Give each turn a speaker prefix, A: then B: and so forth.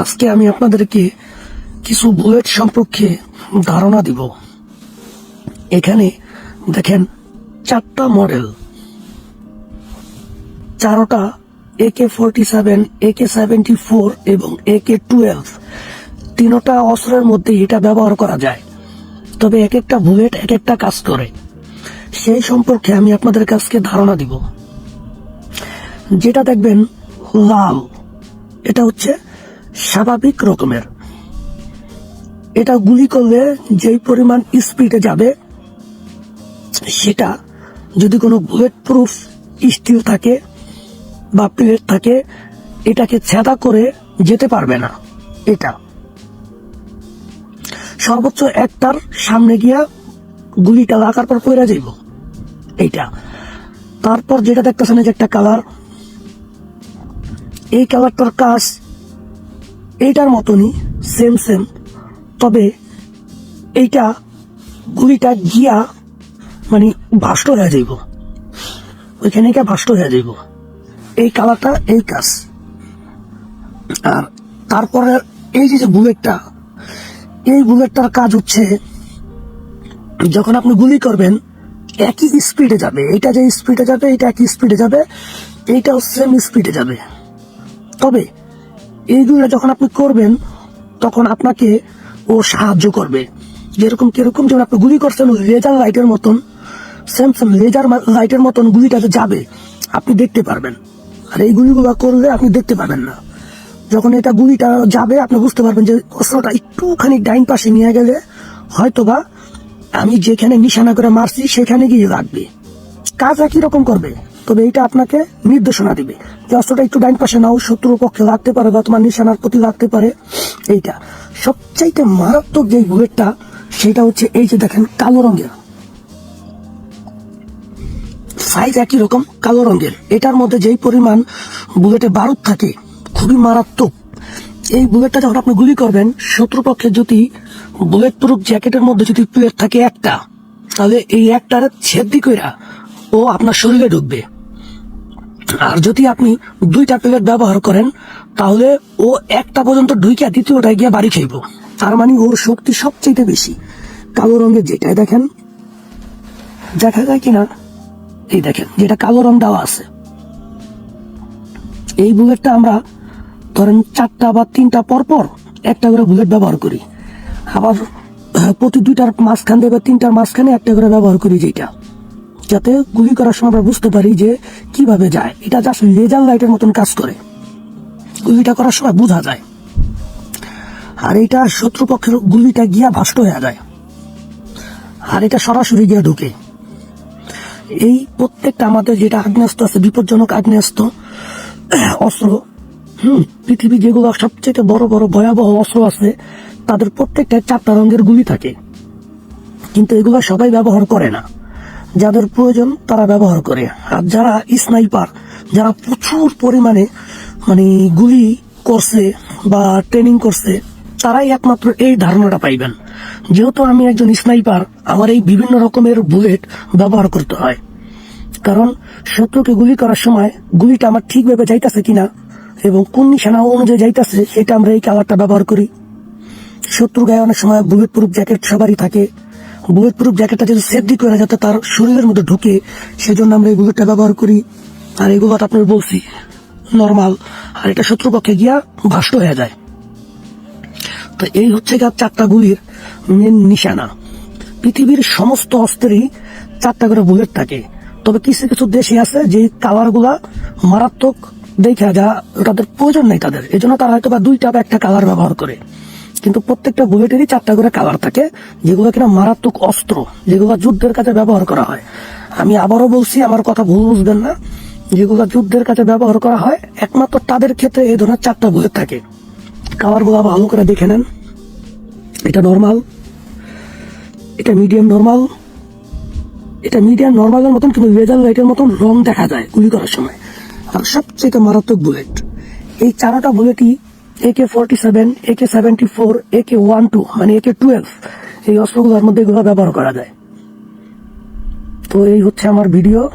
A: আজকে আমি আপনাদেরকে কিছু বুলেট সম্পর্কে ধারণা দিব। এখানে দেখেন চারটা model. চারোটা AK forty seven AK seventy four এবং একে টুয়েলভ তিনোটা অস্ত্রের মধ্যে এটা ব্যবহার করা যায়। তবে এক একটা বুলেট এক একটা কাজ করে। সেই সম্পর্কে আমি আপনাদের কাছকে ধারণা দিব। যেটা দেখবেন লাল। এটা হচ্ছে স্বাভাবিক রকমের। এটা গুলি করলে যেই পরিমাণ স্পিডে যাবে, সেটা যদি কোনো বুলেট প্রুফ স্টিল থাকে বা প্লেট থাকে, এটাকে ছেদা করে যেতে পারবে না এটা। সর্বোচ্চ একটার সামনে গিয়া গুলিটা লাগার পর পড়ে যাইব, এইটা। তারপর যেটা দেখতেছেন যে একটা কালার এই কালারটার কাজ এইটার মতনই সেম সেম তবে এইটা গুলিটা গিয়া মানে ভাষ্ট হয়ে যাইব। ওইখানে গিয়া ভাষ্ট হয়ে যাইব। এই কালারটা এই কাজ। আর তারপরে এই যে বুলেটটা, এই বুলেটটার কাজ হচ্ছে, যখন আপনি গুলি করবেন, একই স্পিডে যাবে। এটা যে স্পিডে যাবে এটা একই স্পিডে যাবে, এইটাও সেম স্পিডে যাবে। তবে এইগুলো যখন আপনি করবেন, তখন আপনাকে ও সাহায্য করবে। যেরকম কীরকম যেমন আপনি গুলি করছেন লেজার লাইটের মতন সেম লেজার লাইটের মতন গুলিটা যে যাবে, আপনি দেখতে পারবেন। আর এই গুলিগুলো করলে আপনি দেখতে পাবেন না। যখন এটা গুলিটা যাবে, আপনি বুঝতে পারবেন যে অস্ত্রটা একটুখানি ডাইন পাশে নিয়ে গেলে হয়তোবা আমি যেখানে নিশানা করে মারছি, সেখানে গিয়ে লাগবে। কাজ একই রকম করবে? তবে এটা আপনাকে নির্দেশনা দিবে যে অস্ত্রটা একটু ডাইন পাশে নাও, শত্রুর পক্ষে লাগতে পারে বা তোমার নিশানার প্রতি লাগতে পারে। এইটা। সবচাইতে মারাত্মক যে বুলেটটা, সেটা হচ্ছে এই যে দেখেন, কালো রঙের। সাইজ একই রকম, কালো রঙের। এটার মধ্যে যেই পরিমাণ বুলেটে বারুদ থাকে, খুবই মারাত্মক। এই বুলেটটা যখন আপনি গুলি করবেন শত্রুপক্ষের যদি বুলেট প্রুফ জ্যাকেটের মধ্যে যদি প্লেট থাকে একটা, তাহলে এই একটার ছেদি কইরা ও আপনার শরীরে ঢুকবে। আর যদি আপনি দুইটা প্লেট ব্যবহার করেন, তাহলে ও একটা পর্যন্ত ঢুইকা দ্বিতীয়টায় গিয়ে বাড়ি খাইব তার মানে ওর শক্তি সবচেয়ে বেশি। কালো রঙের যেটাই দেখেন, দেখা যায় কিনা, এই দেখেন, যেটা কালো রং দেওয়া আছে। এই বুলেটটা আমরা ধরেন চারটা বা তিনটা পর পর একটা করে বুলেট ব্যবহার করি। আবার প্রতি দুইটার মাঝখান দিয়ে বা তিনটার মাঝখানে একটা করে ব্যবহার করি যেটা যাতে গুলি করার সময় আমরা বুঝতে পারি যে কীভাবে যায়। এটা জাস্ট লেজার লাইটের মতন কাজ করে। গুলিটা করার সময় বোঝা যায়। আর এটা শত্রুপক্ষের গুলিটা গিয়া ভাষ্ট হয়ে যায়। আর এটা সরাসরি গিয়ে ঢুকে। এই প্রত্যেকটা আমাদের যেটা আগ্নেয়াস্ত্র আছে, বিপজ্জনক আগ্নেয়াস্ত্র, অস্ত্র, হুম, পৃথিবী যেগুলো সবচেয়ে বড় বড় ভয়াবহ অস্ত্র আছে, তাদের প্রত্যেকটা চারটা রঙের গুলি থাকে। কিন্তু এগুলো সবাই ব্যবহার করে না। যাদের প্রয়োজন তারা ব্যবহার করে। আর যারা স্নাইপার, যারা প্রচুর পরিমাণে মানে গুলি করছে বা ট্রেনিং করছে, তারাই একমাত্র এই ধারণাটা পাইবেন। যেহেতু আমি একজন স্নাইপার, আমার এই বিভিন্ন রকমের বুলেট ব্যবহার করতে হয়। কারণ শত্রুকে গুলি করার সময় গুলিটা আমার ঠিকভাবে যাইতাছে কিনা এবং কোন নিশানা অনুযায়ী যাইতাছে সেটা আমরা এই কালারটা ব্যবহার করি। শত্রু গায়ে অনেক সময় বুলেট প্রুফ জ্যাকেট সবারই থাকে। বুলেট প্রুফ জ্যাকেটটা যদি সেফটি করে যাতে তার শরীরের মধ্যে ঢুকে সেজন্য আমরা এই বুলেটটা ব্যবহার করি। আর এগুলো আপনার বলছি নর্মাল আর এটা শত্রুপক্ষে গিয়া ভাষ্ট হয়ে যায়। তো এই হচ্ছে গা চারটা গুলির মেন নিশানা। পৃথিবীর সমস্ত অস্ত্রেরই চারটা করে বুলেট থাকে। তবে কিছু কিছু দেশে আছে যে কালারগুলা মারাত্মক, দেখা যা তাদের প্রয়োজন নেই তাদের। এই জন্য তারা হয়তো বা দুইটা বা একটা কালার ব্যবহার করে। কিন্তু প্রত্যেকটা বুলেটেরই চারটা করে কালার থাকে, যেগুলো কিনা মারাত্মক অস্ত্র, যেগুলো যুদ্ধের কাজে ব্যবহার করা হয়। আমি আবারও বলছি, আমার কথা ভুল বুঝবেন না, যেগুলো যুদ্ধের কাজে ব্যবহার করা হয়, একমাত্র তাদের ক্ষেত্রে এই ধরনের চারটা বুলেট থাকে। কালারগুলো ভালো করে দেখে নেন। এটা নর্মাল এটা মিডিয়াম নর্মাল এটা মিডিয়াম নর্মালের মতন কিন্তু লেজার লাইটের মতন রং দেখা যায় গুলি করার সময়। আর সবচেয়ে মারাত্মক বুলেট, এই চারটা বুলেটই AK forty seven AK seventy four one two মানে একে টুয়েলভ এই অস্ত্রগুলোর মধ্যে এগুলো ব্যবহার করা যায়। তো এই হচ্ছে আমার ভিডিও